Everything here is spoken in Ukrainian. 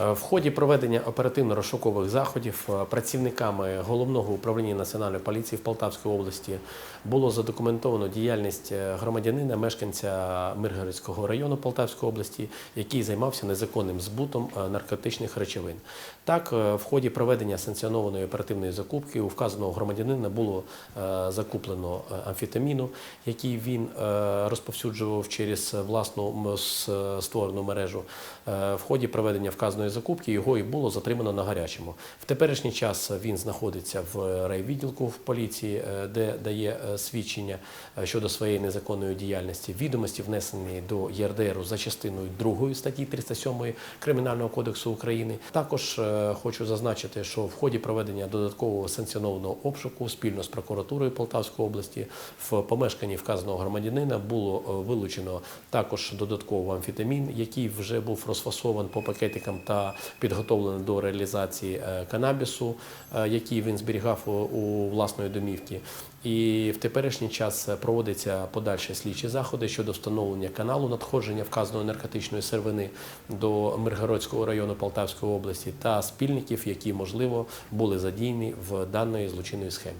Е, В ході проведення оперативно-розшукових заходів е, працівниками головного управління національної поліції в Полтавській області було задокументовано діяльність е, громадянина, мешканця Миргородського району Полтавської області, який займався незаконним збутом наркотичних речовин. Так, в ході проведення санкціонованої оперативної закупки у вказаного громадянина було закуплено амфетаміну, який він розповсюджував через власну створену мережу. В ході проведення вказаної закупки його і було затримано на гарячому. В теперішній час він знаходиться в райвідділку в поліції, е, де дає е, свідчення е, щодо своєї незаконної діяльності. Відомості внесені до ЄРДРу за частиною 2 статті 307 Кримінального кодексу України. Також е, хочу зазначити, що в ході проведення додаткового санкціонованого обшуку спільно з прокуратурою Полтавської області в помешканні вказаного громадянина було е, вилучено також додатково амфетамін, який вже був розфасований по пакетикам та підготовлений до реалізації е, канабісу, е, який він зберігав у- власної домівки. І в теперішній час проводяться подальші слідчі заходи щодо встановлення каналу надходження вказаної наркотичної сировини до Миргородського району Полтавської області та спільників, які можливо були задіяні в даної злочинної схемі.